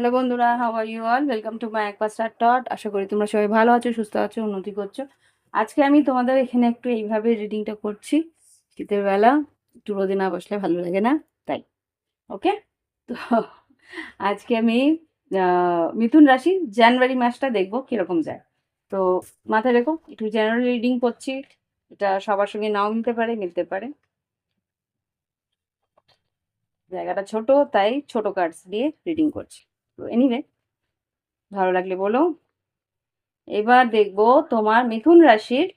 Hello বন্ধুরা how are you all welcome to my একবার star টট আশা করি তোমরা সবাই ভালো আছো, সুস্থ আছো, উন্নতি করছ। আজকে আমি তোমাদের এখানে একটু এইভাবে রিডিংটা করছি। শীতের বেলা, একটু রোদে না বসলে ভালো লাগে না, তাই। ওকে তো আজকে আমি মিথুন রাশি জানুয়ারি মাসটা দেখব কীরকম যায়। তো মাথায় রেখো, একটু জানুয়ারি রিডিং করছি। এটা সবার সঙ্গে নাও মিলতে পারে মিলতে পারে। জায়গাটা ছোট, তাই ছোট কার্ডস দিয়ে রিডিং করছি। তো এনিওয়ে ভালো লাগলে বলো। এবার দেখব তোমার মিথুন রাশির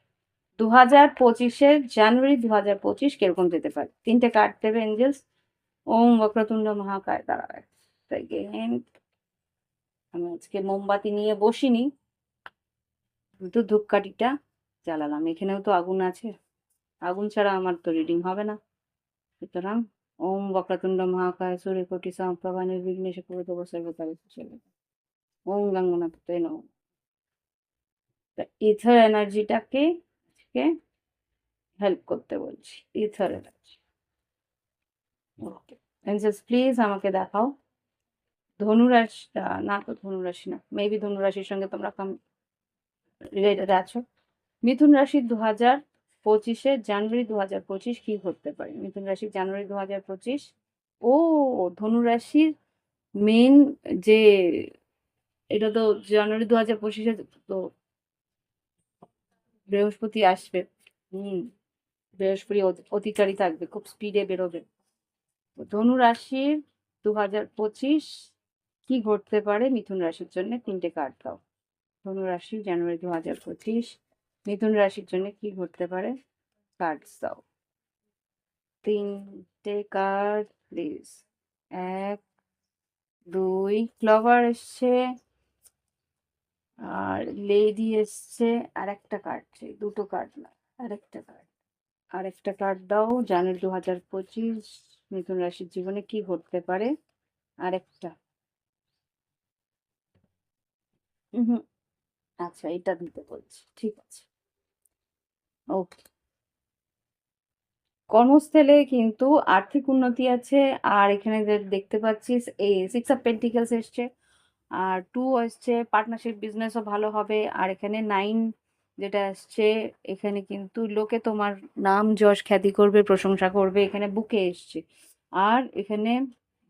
দু হাজার পঁচিশের জানুয়ারি দু হাজার পঁচিশ কীরকম যেতে পারে। তিনটে কার্ড দেবে এঞ্জেলস ওম বক্রতুণ্ড মহাকায় সেকেন্ড আমি আজকে মোমবাতি নিয়ে বসিনি। শুধু ধূপকাঠিটা জ্বালালাম। এখানেও তো আগুন আছে। আগুন ছাড়া আমার তো রিডিং হবে না। সুতরাং ওম বক্রতুণ্ড মহাকায় সূর্যকোটি সমপ্রভা নির্বিঘ্নেশ কুরুত সর্বকালে কুশলে ওম গঙ্গনাথ নম। ইথার এনার্জিটাকে হেল্প করতে বলছি। ইথার এনার্জি ওকে এনসেস প্লিজ আমাকে দেখাও। ধনুরাশি না তো ধনুরাশি না। মেবি ধনুরাশির সঙ্গে তোমরা কম রিলেটেড আছো। মিথুন রাশি দু হাজার পঁচিশে জানুয়ারি দু হাজার পঁচিশ কি ঘটতে পারে? মিথুন রাশি জানুয়ারি দু হাজার পঁচিশ। ও ধনুরাশির মেন যে এটা তো জানুয়ারি দু হাজার পঁচিশে তো বৃহস্পতি আসবে। হুম, বৃহস্পতি অতি- অতিচারী থাকবে, খুব স্পিডে বেরোবে। তো ধনু রাশির দু হাজার পঁচিশ কি ঘটতে পারে? মিথুন রাশির জন্য তিনটে কার্ড দাও। ধনু রাশি জানুয়ারি দু হাজার পঁচিশ। মিথুন রাশির জন্য কি ঘটতে পারে? কার্ড দাও। তিনটে কার্ড প্লিজ এক, দুই ক্লভার এসছে। আর লেডি এসছে। আর একটা কার্ড চাই। দুটো কার্ড না, আরেকটা কার্ড আরেকটা কার্ড দাও। জানুয়ারি দু হাজার পঁচিশ, মিথুন রাশির জীবনে কি ঘটতে পারে? আরেকটা। হুম আচ্ছা এটা দিতে বলছি। ঠিক আছে। ওকে কর্মস্থলে কিন্তু আর্থিক উন্নতি আছে, আর এখানে দেখতে পাচ্ছিস, এই সিক্স অফ পেন্টিকেলস এসছে, আর টু এসছে পার্টনারশিপ বিজনেসও ভালো হবে, আর এখানে নাইন যেটা আসছে, এখানে কিন্তু লোকে তোমার নাম, যশ, খ্যাতি করবে, প্রশংসা করবে, এখানে বুকে এসছে। আর এখানে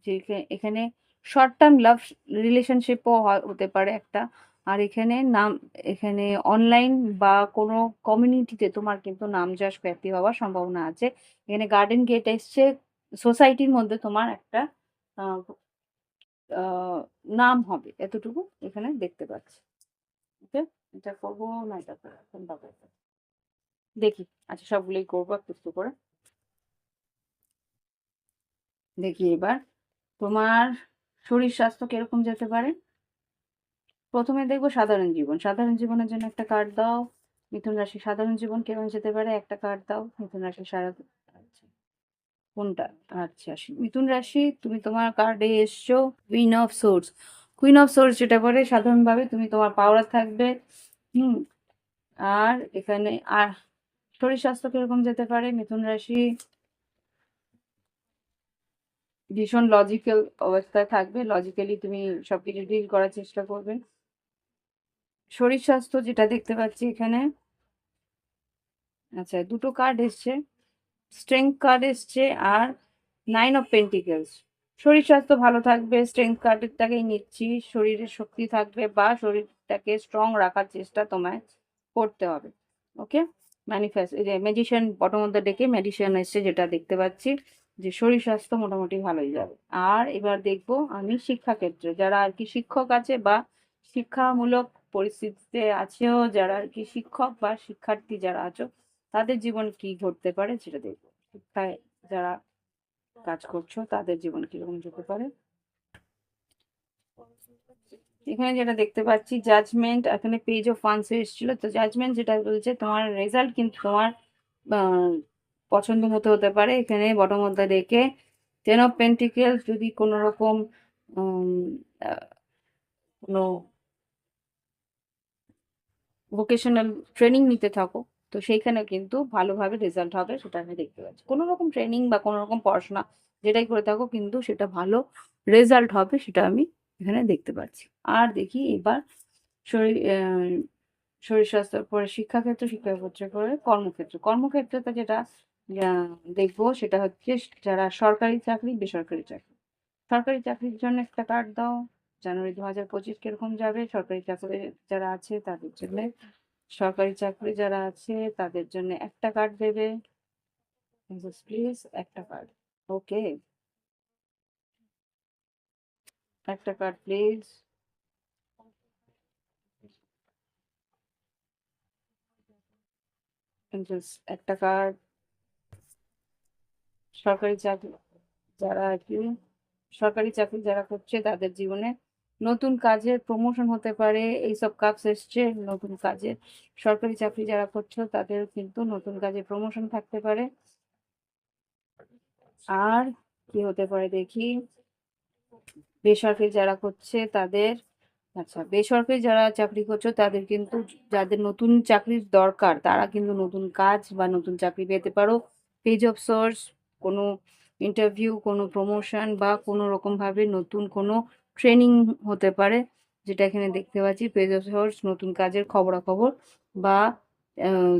যে এখানে শর্ট টার্ম লাভ রিলেশনশিপও হতে পারে একটা আর এখানে নাম, এখানে অনলাইন বা কোনো কমিউনিটিতে তোমার কিন্তু নাম যশ খ্যাতি হওয়ার সম্ভাবনা আছে। এখানে গার্ডেন গেট এসছে সোসাইটির মধ্যে তোমার একটা নাম হবে, এতটুকু এখানে দেখতে পাচ্ছি। ওকে? এটা করব না, এটা করব দেখি আচ্ছা সবগুলোই করব, একটু একটু করে। দেখি এবার, তোমার শরীর স্বাস্থ্য কীরকম যেতে পারে? প্রথমে দেখব সাধারণ জীবন। সাধারণ জীবনের জন্য একটা কার্ড দাও। মিথুন রাশি সাধারণ জীবন কেমন যেতে পারে? একটা কার্ড দাও। মিথুন রাশি সারা আচ্ছা। কোনটা? আচ্ছা মিথুন রাশি, তুমি তোমার কার্ডে এসছো। Queen of swords queen of swords যেটা করে সাধারণভাবে তুমি তোমার পাওয়ার থাকবে। হুম। আর এখানে, আর শরীর স্বাস্থ্য কীরকম যেতে পারে? মিথুন রাশি ভীষণ লজিক্যাল অবস্থায় থাকবে। লজিক্যালি তুমি সবকিছু ডিল করার চেষ্টা করবে। শরীর স্বাস্থ্য যেটা দেখতে পাচ্ছি এখানে। আচ্ছা দুটো কার্ড এসছে। স্ট্রেংথ কার্ড এসছে আর নাইন অফ পেন্টিকেলস শরীর স্বাস্থ্য ভালো থাকবে স্ট্রেংথ কার্ডটাকেই নিচ্ছি। শরীরের শক্তি থাকবে বা শরীরটাকে স্ট্রং রাখার চেষ্টা তোমায় করতে হবে। ওকে ম্যানিফেস্ট মেডিসিন বটম মধ্যে ডেকে মেডিসিন এসছে যেটা দেখতে পাচ্ছি যে শরীর স্বাস্থ্য মোটামুটি ভালোই যাবে। আর এবার দেখব আমি শিক্ষাক্ষেত্রে, যারা আর কি শিক্ষক আছে বা শিক্ষামূলক পরিস্থিতিতে আছেও যারা আর কি শিক্ষক বা শিক্ষার্থী যারা আছো, তাদের জীবন কি ঘটতে পারে সেটা দেখব। শিক্ষায় যারা কাজ করছ, তাদের জীবন কীরকম যেতে পারে? এখানে যেটা দেখতে পাচ্ছি জাজমেন্ট এখানে পেজ অফ ওয়ান্স এসেছিল। তো জাজমেন্ট যেটা বলছে, তোমার রেজাল্ট কিন্তু তোমার পছন্দ মতো হতে পারে। এখানে বটম মধ্যে রেখে টেন অফ পেন্টিকেলস যদি কোনো রকম কোনো ভোকেশনাল ট্রেনিং নিতে থাকো, তো সেইখানে কিন্তু ভালোভাবে রেজাল্ট হবে সেটা আমি দেখতে পাচ্ছি। কোনো রকম ট্রেনিং বা কোনো রকম পড়াশোনা যেটাই করে থাকো কিন্তু সেটা ভালো রেজাল্ট হবে সেটা আমি এখানে দেখতে পাচ্ছি। আর দেখি এবার শরীর শরীর স্বাস্থ্যের পরে শিক্ষাক্ষেত্র শিক্ষাক্ষেত্র করে কর্মক্ষেত্র। কর্মক্ষেত্রতে যেটা দেখব সেটা হচ্ছে যারা সরকারি চাকরি, বেসরকারি চাকরি। সরকারি চাকরির জন্য একটা কার্ড দাও। জানুয়ারি দু হাজার পঁচিশ কীরকম যাবে সরকারি চাকরি যারা আছে তাদের জন্য সরকারি চাকরি যারা আছে তাদের জন্য একটা কার্ড দেবে। প্লিজ একটা কার্ড ওকে একটা কার্ড প্লিজ একটা কার্ড সরকারি চাকরি যারা আর কি সরকারি চাকরি যারা করছে তাদের জীবনে নতুন কাজের প্রমোশন হতে পারে, এইসব কাজ এসছে, নতুন কাজে। সরকারি চাকরি যারা করছ তাদের কিন্তু নতুন কাজে প্রমোশন থাকতে পারে। আর কি হতে পারে দেখি? বেসরকারি যারা করছে, তাদের আচ্ছা বেসরকারি যারা চাকরি করছ, তাদের কিন্তু যাদের নতুন চাকরির দরকার, তারা কিন্তু নতুন কাজ বা নতুন চাকরি পেতে পারো। পেজ অফ সোর্স কোনো ইন্টারভিউ কোনো প্রমোশন বা কোনো রকমভাবে নতুন কোনো ট্রেনিং হতে পারে, যেটা এখানে দেখতে পাচ্ছি পেজ অফ সোর্স নতুন কাজের খবরাখবর বা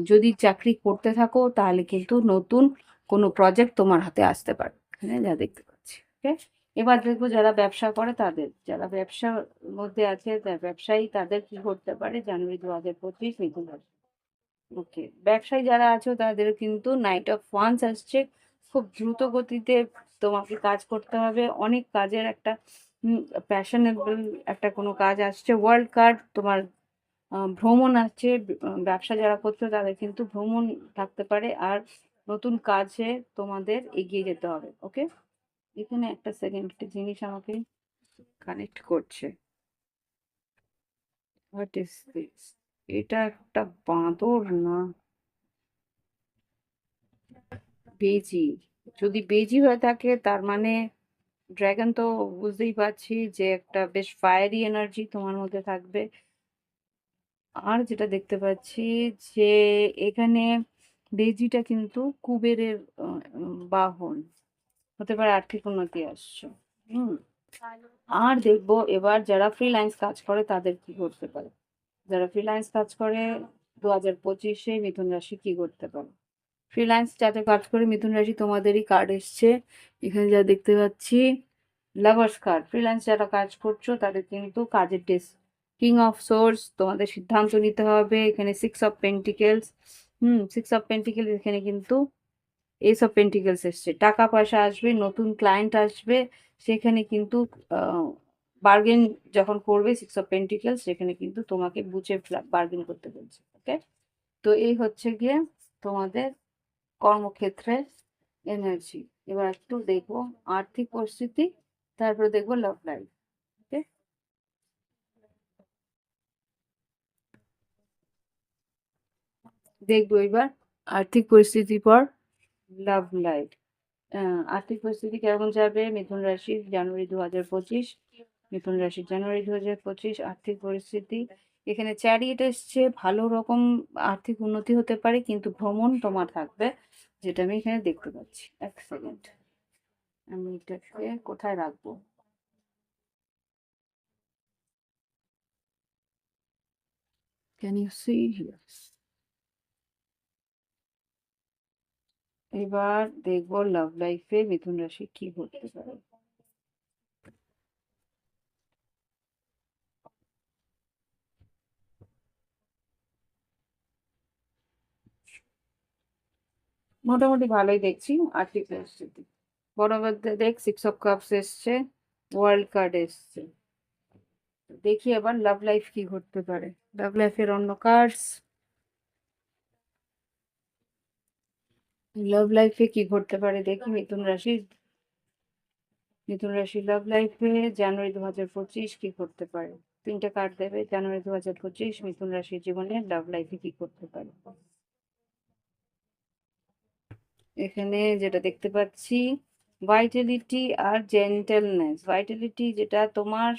যদি চাকরি করতে থাকো, তাহলে কিন্তু নতুন কোনো প্রজেক্ট তোমার হাতে আসতে পারে, এখানে যা দেখতে পাচ্ছি ওকে এবার দেখব যারা ব্যবসা করে তাদের, যারা ব্যবসার মধ্যে আছে ব্যবসায়ী তাদের কি করতে পারে, জানুয়ারি দু হাজার পঁচিশ মিথুন ওকে ব্যবসায়ী যারা আছো, তাদের কিন্তু নাইট অফ ওয়ান্স আসছে, খুব দ্রুত গতিতে তোমাকে কাজ করতে হবে, অনেক কাজের একটা প্যাশনেবল একটা কোনো কাজ আসছে। ওয়ার্ল্ড কার্ড তোমার ভ্রমণ আছে ব্যবসা যারা করছ তাদের কিন্তু ভ্রমণ থাকতে পারে আর নতুন কাজে তোমাদের এগিয়ে যেতে হবে, ওকে? এখানে একটা সেকেন্ড একটা জিনিস আমাকে কানেক্ট করছে। হোয়াট ইজ দিস এটা একটা বাঁদর না? বেজি। যদি বেজি হয়ে থাকে তার মানে ড্রাগন তো বুঝতেই পারছি যে একটা বেশ ফায়ারি এনার্জি তোমার মধ্যে থাকবে। আর যেটা দেখতে পাচ্ছি যে এখানে বেজিটা কিন্তু কুবেরের বাহন। হতে পারে আর্থিক উন্নতি আসছে। হুম। আর দেখব এবার যারা ফ্রিল্যান্স কাজ করে তাদের কি করতে পারে? যারা ফ্রিল্যান্স কাজ করে, দু হাজার পঁচিশে মিথুন রাশি কি করতে পারে? ফ্রিল্যান্স যাতে কাজ করে মিথুন রাশি তোমাদেরই কার্ড এসছে। এখানে যা দেখতে পাচ্ছি লাভার্স কার্ড ফ্রিল্যান্স যারা কাজ করছ তাদের কিন্তু কাজের ডেস কিং অফ সোর্স তোমাদের সিদ্ধান্ত নিতে হবে। এখানে six of pentacles hmm six of pentacles এখানে কিন্তু এস অফ পেন্টিকেলস এসছে। টাকা পয়সা আসবে, নতুন ক্লায়েন্ট আসবে, সেখানে কিন্তু বার্গেন যখন করবে সিক্স অফ পেন্টিকেলস সেখানে কিন্তু তোমাকে বুঝে বার্গেন করতে বলছে ওকে তো এই হচ্ছে গিয়ে তোমাদের কর্মক্ষেত্রের এনার্জি এবার একটু দেখব আর্থিক পরিস্থিতি, তারপরে দেখব লাভ লাইফ দেখব এবার আর্থিক পরিস্থিতির পর লাভ লাইফ আর্থিক পরিস্থিতি কেমন যাবে? মিথুন রাশি, জানুয়ারি দু হাজার পঁচিশ। মিথুন রাশি, জানুয়ারি দু হাজার পঁচিশ, আর্থিক পরিস্থিতি। এখানে চ্যারিয়েট এসছে ভালো রকম আর্থিক উন্নতি হতে পারে, কিন্তু ভ্রমণ তোমার থাকবে। যেটা আমি এখানে দেখতে পাচ্ছি। এক সেকেন্ড আমি এটাকে কোথায় রাখব? ক্যান ইউ সি এবার দেখব লাভ লাইফে মিথুন রাশি কি ঘটতে পারে। মোটামুটি ভালোই দেখছি আর্থিক পরিস্থিতি বড় দেখ সিক্স অফ কাপস এসছে ওয়ার্ল্ড কার্ড এসছে। দেখি এবার লাভ লাইফ কি ঘটতে পারে। লাভ লাইফের অন্য কার্ডস লাভ লাইফে কি ঘটতে পারে দেখি, মিথুন রাশি। মিথুন রাশি লাভ লাইফে জানুয়ারি দু হাজার পঁচিশ কি করতে পারে? তিনটা কার্ড দেবে, জানুয়ারি দু হাজার পঁচিশ, মিথুন রাশির জীবনে লাভ লাইফে কি করতে পারে? এখানে যেটা দেখতে পাচ্ছি ভাইটালিটি আর জেন্টেলনেস ভাইটালিটি যেটা তোমার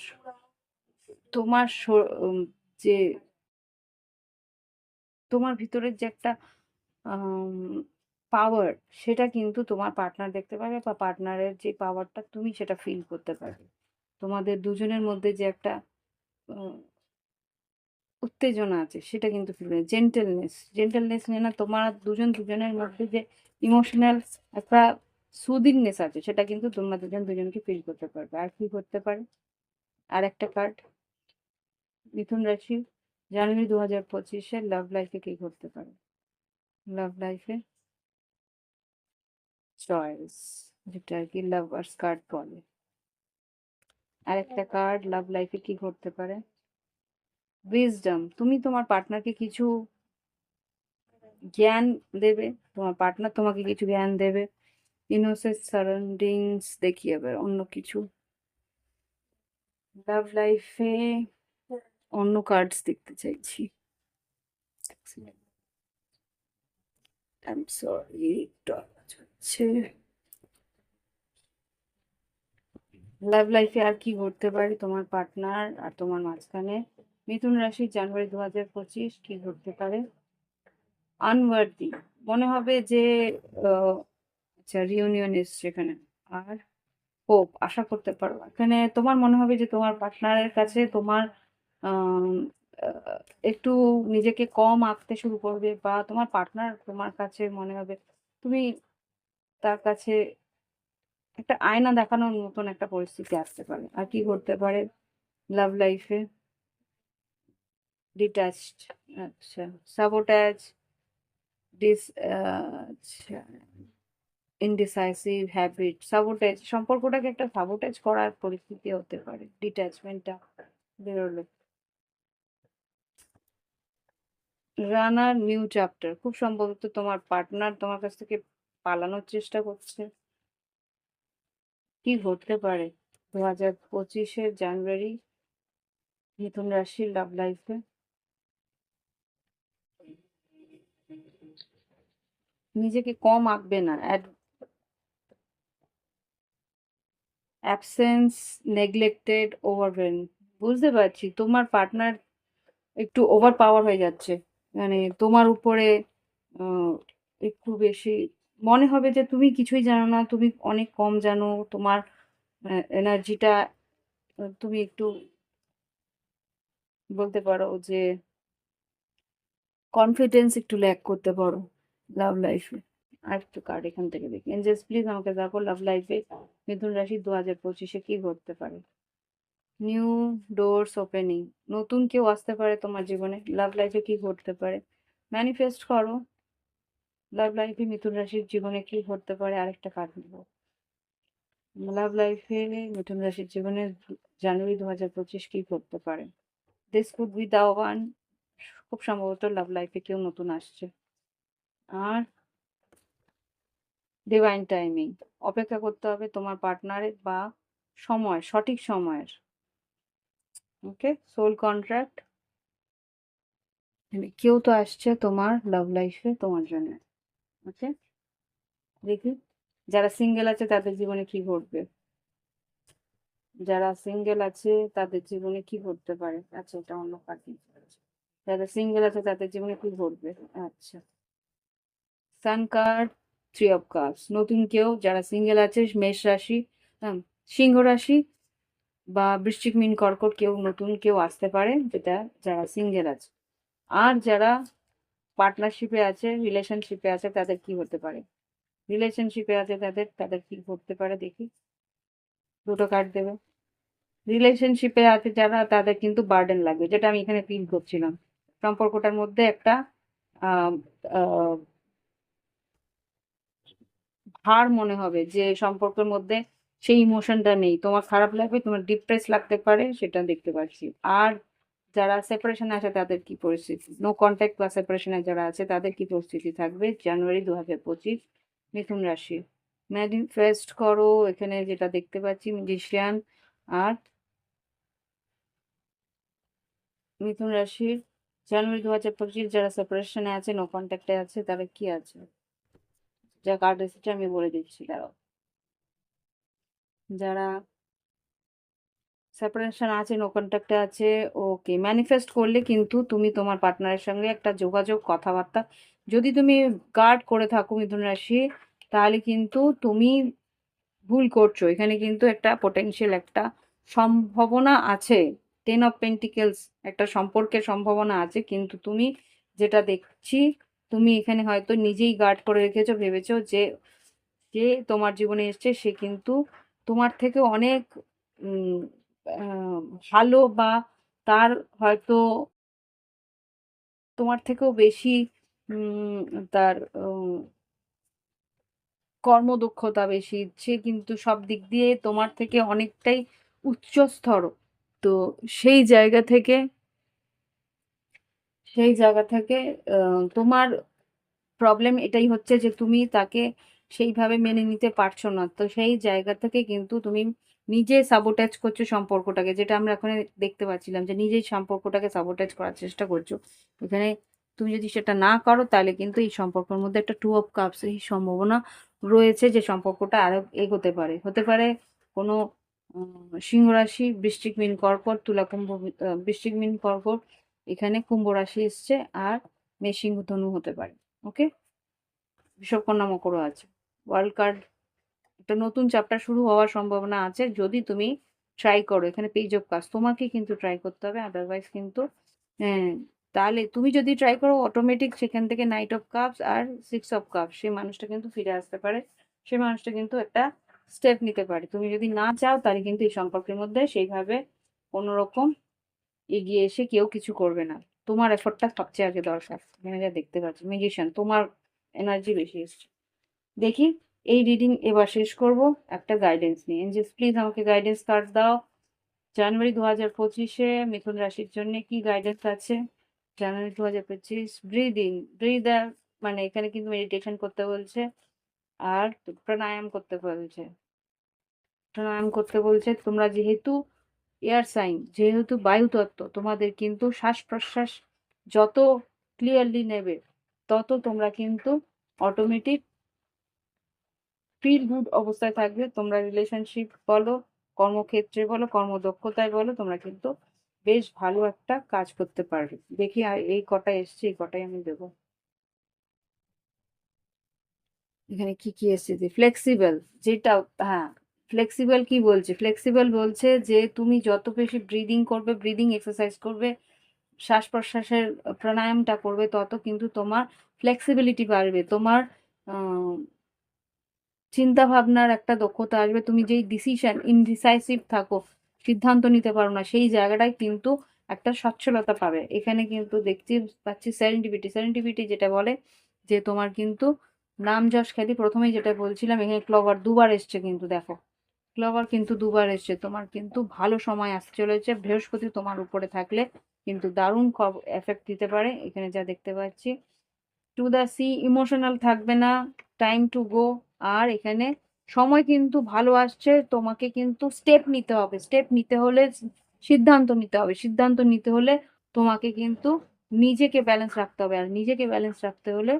তোমার যে, তোমার ভিতরের যে একটা পাওয়ার সেটা কিন্তু তোমার পার্টনার দেখতে পাবে বা পার্টনারের যে পাওয়ারটা তুমি সেটা ফিল করতে পারবে। তোমাদের দুজনের মধ্যে যে একটা উত্তেজনা আছে, সেটা কিন্তু ফিল হয় জেন্টেলনেস জেন্টেলনেস নিয়ে না তোমার দুজন, দুজনের মধ্যে যে ইমোশনাল একটা সুদিংনেস আছে, সেটা কিন্তু তোমরা দুজন, দুজনকে ফিল করতে পারবে। আর কি করতে পারে? আর একটা কার্ড মিথুন রাশি, জানুয়ারি দু হাজার পঁচিশে লাভ লাইফে কি করতে পারে? লাভ লাইফে চয়েস যেটা আর কি লাভার্স কার্ড বলে। আর একটা কার্ড লাভ লাইফে কি করতে পারে? উইজডম তুমি তোমার পার্টনারকে কিছু জ্ঞান দেবে, তোমার পার্টনার তোমাকে কিছু জ্ঞান দেবে ইনোসেন্ট সারাউন্ডিংস দেখি এবার অন্য কিছু। লাভ লাইফে অন্য কার্ডস দেখতে চাইছি। সরি হচ্ছে লাভ লাইফে আর কি ঘটতে পারে, তোমার পার্টনার আর তোমার মাঝখানে? মিথুন রাশি জানুয়ারি দু হাজার পঁচিশ কি ঘটতে পারে? আনওয়ার্দি, মনে হবে যে আচ্ছা রিউনিয়ন এসছে এখানে। আর হোপ আশা করতে পারো। এখানে তোমার মনে হবে যে, তোমার পার্টনারের কাছে তোমার একটু নিজেকে কম আঁকতে শুরু করবে বা তোমার পার্টনার তোমার কাছে মনে হবে, তুমি তার কাছে একটা আয়না দেখানোর মতন একটা পরিস্থিতি আসতে পারে। আর কি ঘটতে পারে? লাভ লাইফে ডিট্যাচড আচ্ছা সাবোটাজ ডিস আচ্ছা ইনডিসাইসিভ হ্যাবিট সাবোটাজ সম্পর্কটাকে একটা সাবোটাজ করার পরিস্থিতি হতে পারে ডিট্যাচমেন্টটা বেরোলে। রানার নিউ চ্যাপ্টার, খুব সম্ভবত তোমার পার্টনার তোমার কাছ থেকে পালানোর চেষ্টা করছে। কি ঘটতে পারে? দু হাজার পঁচিশের জানুয়ারি, মিথুন রাশির লাভ লাইফে নিজেকে কম আঁকবে না। অ্যাবসেন্স, নেগলেক্টেড ওভারওয়েল বুঝতে পারছি, তোমার পার্টনার একটু ওভার পাওয়ার হয়ে যাচ্ছে। মানে তোমার উপরে একটু বেশি মনে হবে যে তুমি কিছুই জানো না, তুমি অনেক কম জানো, তোমার এনার্জিটা তুমি একটু বলতে পারো যে কনফিডেন্স একটু ল্যাক করতে পারো। লাভ লাইফে আর একটু কার্ড এখান থেকে দেখি। এঞ্জেলস প্লিজ আমাকে দেখো লাভ লাইফে মিথুন রাশি দু হাজার পঁচিশে কি ঘটতে পারে? নিউ ডোরস ওপেনিং নতুন কেউ আসতে পারে তোমার জীবনে। লাভ লাইফে কি ঘটতে পারে? ম্যানিফেস্ট করো। লাভ লাইফে মিথুন রাশির জীবনে কি ঘটতে পারে? আরেকটা কার্ড নেব। লাভ লাইফে মিথুন রাশির জীবনে জানুয়ারি দু হাজার পঁচিশ কি ঘটতে পারে? This could be the one খুব সম্ভবত লাভ লাইফে কেউ নতুন আসছে। আর ডিভাইন টাইমিং অপেক্ষা করতে হবে তোমার পার্টনারের বা সময়, সঠিক সময়ের। ওকে সোল কন্ট্রাক্ট কেউ তো আসছে তোমার লাভ লাইফে তোমার জন্য। ওকে দেখি, যারা সিঙ্গেল আছে তাদের জীবনে কি ঘটবে? যারা সিঙ্গেল আছে তাদের জীবনে কি ঘটতে পারে? আচ্ছা এটা অন্য পার্টি যারা সিঙ্গেল আছে তাদের জীবনে কি ঘটবে? আচ্ছা। Sun card three of cups নতুন কেউ যারা সিঙ্গেল আছে মেষ রাশি হ্যাঁ, সিংহ রাশি বা বৃশ্চিক মিন কর্কট কেউ নতুন কেউ আসতে পারে যেটা যারা সিঙ্গেল আছে। আর যারা পার্টনারশিপে আছে রিলেশনশিপে আছে তাদের কি হতে পারে? রিলেশনশিপে আছে তাদের তাদের কি ঘটতে পারে দেখি। দুটো কার্ড দেবে। রিলেশনশিপে আছে যারা তাদের কিন্তু বার্ডেন লাগবে যেটা আমি এখানে ফিল করছিলাম। সম্পর্কটার মধ্যে একটা আহ, মনে হবে যে সম্পর্কের মধ্যে সেই ইমোশনটা নেই। তোমার খারাপ লাগবে তোমার ডিপ্রেস লাগতে পারে সেটা দেখতে পাচ্ছি। আর যারা সেপারেশনে আছে তাদের কি পরিস্থিতি? নো কন্ট্যাক্ট বা সেপারেশনে যারা আছে তাদের কি পরিস্থিতি থাকবে? জানুয়ারি দু হাজার পঁচিশ মিথুন রাশি। ম্যানিফেস্ট করো এখানে যেটা দেখতে পাচ্ছি মিউজিশিয়ান আর মিথুন রাশির। জানুয়ারি দু হাজার পঁচিশ যারা সেপারেশনে আছে নো কন্ট্যাক্টে আছে তারা কি আছে? যা কার্ড এসেছে, আমি বলে দিচ্ছি, দাঁড়াও। যারা সেপারেশন আছে নো কন্ট্যাক্টে আছে ওকে ম্যানিফেস্ট করলে কিন্তু তুমি তোমার পার্টনারের সঙ্গে একটা যোগাযোগ, কথাবার্তা, যদি তুমি গার্ড করে থাকো মিথুন রাশি, তাহলে কিন্তু তুমি ভুল করছ। এখানে কিন্তু একটা পোটেনশিয়াল একটা সম্ভাবনা আছে টেন অফ পেন্টিকেলস একটা সম্পর্কের সম্ভাবনা আছে, কিন্তু তুমি যেটা দেখছি তুমি এখানে হয়তো নিজেই গার্ড করে রেখেছো, ভেবেছো যে যে তোমার জীবনে এসছে সে কিন্তু তোমার থেকে অনেক ভালো বা তার হয়তো তোমার থেকেও বেশি তার কর্মদক্ষতা বেশি। সে কিন্তু সব দিক দিয়ে তোমার থেকে অনেকটাই উচ্চস্তর। তো সেই জায়গা থেকে সেই জায়গা থেকে তোমার প্রবলেম এটাই হচ্ছে যে তুমি তাকে সেইভাবে মেনে নিতে পারছ না। তো সেই জায়গা থেকে কিন্তু তুমি নিজে সাবোটাজ করছ সম্পর্কটাকে যেটা আমরা এখন দেখতে পাচ্ছিলাম যে নিজেই সম্পর্কটাকে সাবোটাজ করার চেষ্টা করছ। এখানে তুমি যদি সেটা না করো তাহলে কিন্তু এই সম্পর্কের মধ্যে একটা টু অফ কাপস এই সম্ভাবনা রয়েছে যে সম্পর্কটা আরও এগোতে পারে। হতে পারে কোনো উম, সিংহ রাশি বৃশ্চিক মিন কর্কট তুলা কুম্ভ আহ, বৃশ্চিক মিন কর্কট এখানে কুম্ভ রাশি এসছে আর সিংহ ধনু হতে পারে, ওকে? বিষবকন্যা মকরও আছে। ওয়ার্ল্ড কার্ড, একটা নতুন চ্যাপ্টার শুরু হওয়ার সম্ভাবনা আছে, যদি তুমি ট্রাই করো, এখানে পেজ অফ কাজ তোমাকে কিন্তু ট্রাই করতে হবে আদারওয়াইজ কিন্তু হ্যাঁ তাহলে তুমি যদি ট্রাই করো অটোমেটিক সেখান থেকে নাইট অফ কাপস আর সিক্স অফ কাপস সেই মানুষটা কিন্তু ফিরে আসতে পারে, সেই মানুষটা কিন্তু একটা স্টেপ নিতে পারে। তুমি যদি না চাও, তাহলে কিন্তু এই সম্পর্কের মধ্যে সেইভাবে কোনো রকম এগিয়ে এসে কেউ কিছু করবে না। তোমার এফোর্টটা সবচেয়ে আগে দরকার। এখানে যা দেখতে পাচ্ছি মিউজিশিয়ান তোমার এনার্জি বেশি এসছে। দেখি, এই রিডিং এবার শেষ করব একটা গাইডেন্স নিয়ে। এঞ্জেলস প্লিজ আমাকে গাইডেন্স কার্ড দাও। জানুয়ারি দু হাজার পঁচিশে মিথুন রাশির জন্য কি গাইডেন্স আছে? জানুয়ারি দু হাজার পঁচিশ ব্রিদিং ব্রিদ মানে এখানে কিন্তু মেডিটেশন করতে বলছে আর প্রাণায়াম করতে বলছে। প্রাণায়াম করতে বলছে, তোমরা যেহেতু এয়ার সাইন যেহেতু বায়ু তত্ত্ব, তোমাদের কিন্তু শ্বাস প্রশ্বাস যত ক্লিয়ারলি নেবে, তত তোমরা কিন্তু অটোমেটিক ফিল গুড অবস্থায় থাকবে। তোমরা রিলেশনশিপ বলো, কর্মক্ষেত্রে বলো, কর্মদক্ষতায় বলো, তোমরা কিন্তু বেশ ভালো একটা কাজ করতে পারবে। দেখি এই কটা এসছে, এই কটাই আমি দেবো। এখানে কি কি এসেছে? ফ্লেক্সিবল যেটা হ্যাঁ ফ্লেক্সিবল কি বলছে? ফ্লেক্সিবল বলছে যে তুমি যত বেশি ব্রিদিং করবে ব্রিদিং এক্সারসাইজ করবে শ্বাস প্রশ্বাসের প্রাণায়ামটা করবে, তত কিন্তু তোমার ফ্লেক্সিবিলিটি বাড়বে। তোমার চিন্তা ভাবনার একটা দক্ষতা আসবে। তুমি যেই ডিসিশন ইনডিসাইসিভ থাকো, সিদ্ধান্ত নিতে পারো না, সেই জায়গাটায় কিন্তু একটা সচ্ছলতা পাবে। এখানে কিন্তু দেখছি, পাচ্ছি সেরেন্টিভিটি সেরেন্টিভিটি যেটা বলে যে তোমার কিন্তু নাম যশ খ্যাতি, প্রথমেই যেটা বলছিলাম, এখানে ক্লভার দুবার এসছে কিন্তু, দেখো। ক্লভার কিন্তু দুবার এসছে। তোমার কিন্তু ভালো সময় আসতে চলেছে। বৃহস্পতি তোমার উপরে থাকলে কিন্তু দারুণ এফেক্ট দিতে পারে। এখানে যা দেখতে পাচ্ছি টু দ্য সি ইমোশনাল থাকবে না টাইম টু গো আর এখানে সময় কিন্তু ভালো আসছে, তোমাকে কিন্তু স্টেপ নিতে হবে। স্টেপ নিতে হলে সিদ্ধান্ত নিতে হবে। সিদ্ধান্ত নিতে হলে তোমাকে কিন্তু নিজেকে ব্যালেন্স রাখতে হবে। আর নিজেকে ব্যালেন্স রাখতে হলে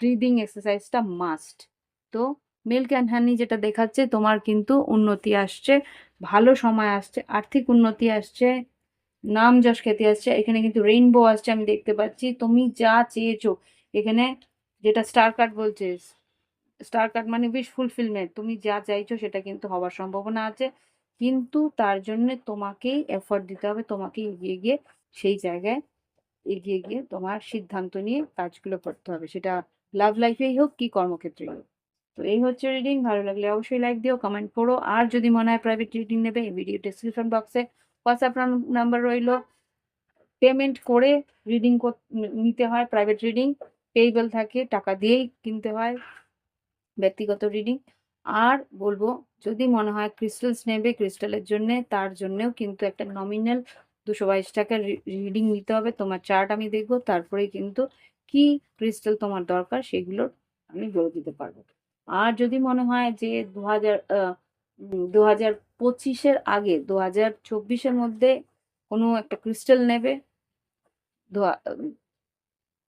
ব্রিদিং এক্সারসাইজটা মাস্ট তো মিল্ক অ্যান্ড হানি যেটা দেখাচ্ছে, তোমার কিন্তু উন্নতি আসছে, ভালো সময় আসছে, আর্থিক উন্নতি আসছে, নাম যশ খ্যাতি আসছে, এখানে কিন্তু রেইনবো আসছে আমি দেখতে পাচ্ছি, তুমি যা চেয়েছো, এখানে যেটা স্টার কার্ড বলছে স্টার কার্ড মানে উইশ ফুলফিলমেন্ট তুমি যা চাইছো সেটা কিন্তু হওয়ার সম্ভাবনা আছে, কিন্তু তার জন্য তোমাকেই এফোর্ট দিতে হবে তোমাকে এগিয়ে গিয়ে সেই জায়গায় এগিয়ে গিয়ে তোমার সিদ্ধান্ত নিয়ে কাজগুলো করতে হবে, সেটা লাভ লাইফেই হোক কি কর্মক্ষেত্রেই হোক। তো এই হচ্ছে রিডিং ভালো লাগলে অবশ্যই লাইক দিও কমেন্ট করো। আর যদি মনে হয় প্রাইভেট রিডিং নেবে, এই ভিডিও ডিসক্রিপশন বক্সে হোয়াটসঅ্যাপ নাম্বার রইল। পেমেন্ট করে রিডিং নিতে হয় প্রাইভেট রিডিং পেইবল থাকে, টাকা দিয়েই কিনতে হয় ব্যক্তিগত রিডিং আর বলব, যদি মনে হয় ক্রিস্টালস নেবে ক্রিস্টালের জন্য, তার জন্যেও কিন্তু একটা নমিনাল দুশো বাইশ টাকার রিডিং নিতে হবে। তোমার চার্ট আমি দেখব তারপরে কিন্তু কি ক্রিস্টাল তোমার দরকার সেগুলোর আমি বলে দিতে পারব। আর যদি মনে হয় যে দু হাজার দু হাজার পঁচিশের আগে দু হাজার চব্বিশের মধ্যে কোনো একটা ক্রিস্টাল নেবে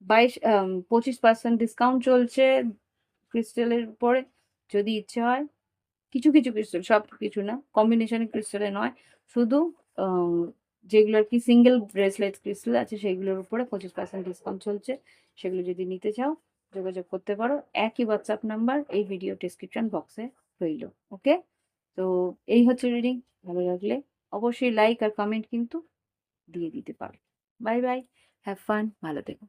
বাইশ পঁচিশ পার্সেন্ট ডিসকাউন্ট চলছে ক্রিস্টালের উপরে, যদি ইচ্ছে হয়, কিছু কিছু ক্রিস্টাল সব কিছু না কম্বিনেশনের ক্রিস্টালে নয়, শুধু যেগুলো আর কি সিঙ্গেল ব্রেসলেট ক্রিস্টাল আছে, সেগুলোর উপরে পঁচিশ পার্সেন্ট ডিসকাউন্ট চলছে, সেগুলো যদি নিতে চাও যোগাযোগ করতে পারো। একই হোয়াটসঅ্যাপ নাম্বার এই ভিডিও ডিসক্রিপশন বক্সে রইল ওকে তো এই হচ্ছে রিডিং ভালো লাগলে অবশ্যই লাইক আর কমেন্ট কিন্তু দিয়ে দিতে পারো। বাই বাই হ্যাভ ফান ভালো থেকো।